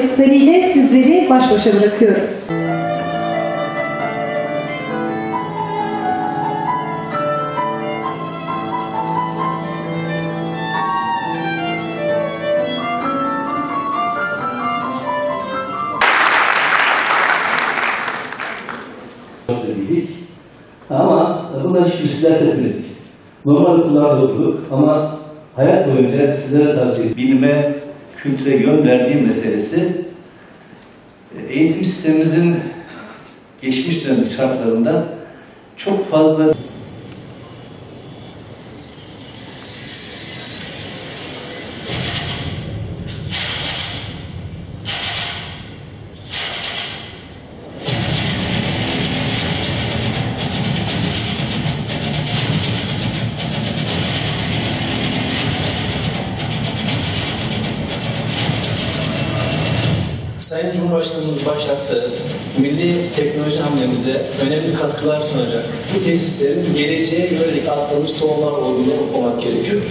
Yanu restariyle sizleri baş başa bırakıyorum. Ama bunlar hiçbir sizler tepmedik. Normal okullarda okuduk ama hayat boyunca sizlere tavsiye bilime, kültüre yön verdiğim meselesi e, eğitim sistemimizin geçmiş dönem şartlarında çok fazla Sayın Cumhurbaşkanımız başlattığı milli teknoloji hamlemize önemli katkılar sunacak. Bu tesislerin geleceğe yönelik atlamış tohumlar olduğunu okumak gerekiyor.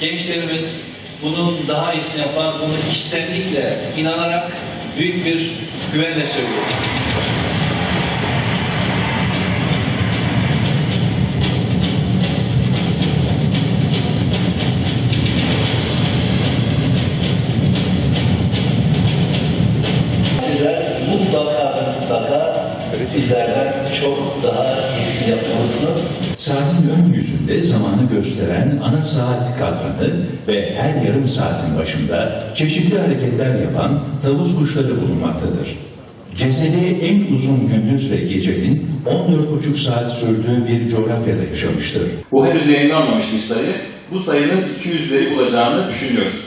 Gençlerimiz bunun daha iyisini yapar, bunu içtenlikle, inanarak büyük bir güvenle söylüyor. Saatin ön yüzünde zamanı gösteren ana saat kadranı ve her yarım saatin başında çeşitli hareketler yapan tavus kuşları bulunmaktadır. Cesedi en uzun gündüz ve gecenin 14,5 saat sürdüğü bir coğrafyada yaşamıştır. Bu henüz yayınlanmamış bir sayı. Bu sayının 200'leri bulacağını düşünüyoruz.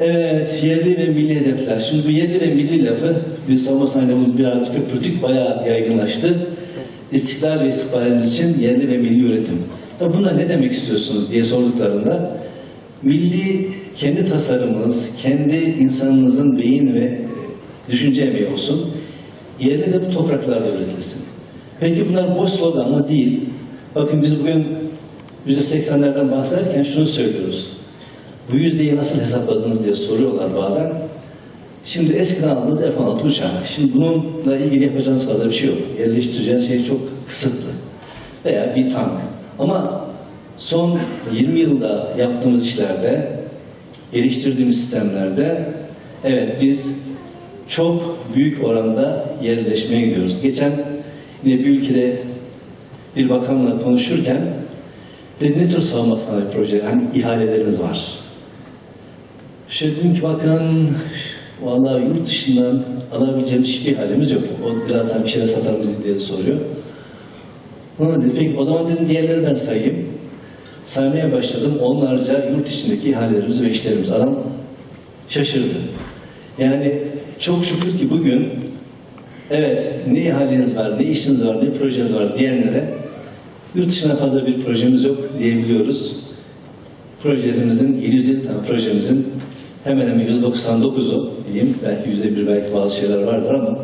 Evet, yerli ve milli hedefler. Şimdi bu yerli ve milli lafı biz savunma sanayinde biraz köpürtük, bayağı yaygınlaştı. İstiklal ve istikbalimiz için yerli ve milli üretim. Ya buna ne demek istiyorsunuz diye sorduklarında milli kendi tasarımınız, kendi insanınızın beyin ve düşünce emeği olsun. Yerli de bu topraklarda üretilsin. Peki bunlar boş slogan mı? Değil. Bakın biz bugün %80'lerden bahsederken şunu söylüyoruz. Bu yüzdeyi nasıl hesapladınız diye soruyorlar bazen. Şimdi eskiden aldığınız F-16 uçağı. Şimdi bununla ilgili yapacağınız fazla bir şey yok. Yerleştireceğiniz şey çok kısıtlı. Veya bir tank. Ama son 20 yılda yaptığımız işlerde, geliştirdiğimiz sistemlerde evet biz çok büyük oranda yerleşmeye gidiyoruz. Geçen yine bir ülkede bir bakanla konuşurken dedi ne tür savunma sanayi projeleri, hani ihaleleriniz var. Şey dedim ki bakın vallahi yurt dışından alabileceğimiz hiçbir halimiz yok. O birazdan bir şeyler satar mıyız diye soruyor. Ona dedi peki o zaman dedim diğerleri ben sayayım. Saymaya başladım. Onlarca yurt içindeki ihalelerimiz ve işlerimiz. Adam şaşırdı. Yani çok şükür ki bugün evet ne ihaleniz var, ne işiniz var, ne projeniz var diyenlere yurt dışına fazla bir projemiz yok diyebiliyoruz projelerimizin, 750 tane projemizin hemen hemen %99'u diyeyim, belki %1 belki bazı şeyler vardır ama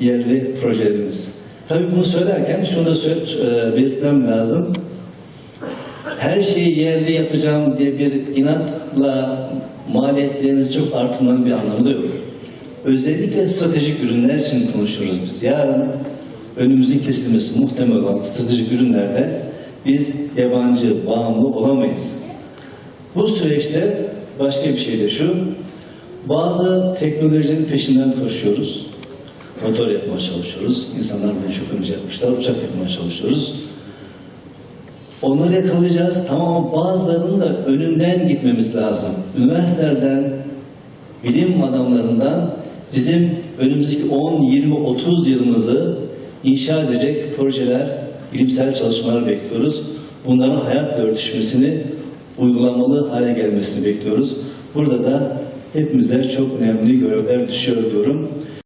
yerli projelerimiz. Tabii bunu söylerken şunu da söyle, e, belirtmem lazım. Her şeyi yerli yapacağım diye bir inatla maliyetlerinizi çok artırmanın bir anlamı da yok. Özellikle stratejik ürünler için konuşuyoruz biz. Yarın önümüzün kesilmesi muhtemel olan stratejik ürünlerde biz yabancı, bağımlı olamayız. Bu süreçte başka bir şey de şu, bazı teknolojinin peşinden koşuyoruz. Motor yapmaya çalışıyoruz. İnsanlar bunu çok önce yapmışlar. Uçak yapmaya çalışıyoruz. Onları yakalayacağız. Tamam bazılarının da önünden gitmemiz lazım. Üniversitelerden, bilim adamlarından bizim önümüzdeki 10, 20, 30 yılımızı inşa edecek projeler, bilimsel çalışmalar bekliyoruz. Bunların hayatla örtüşmesini, uygulamalı hale gelmesini bekliyoruz. Burada da hepimize çok önemli görevler düşüyor diyorum.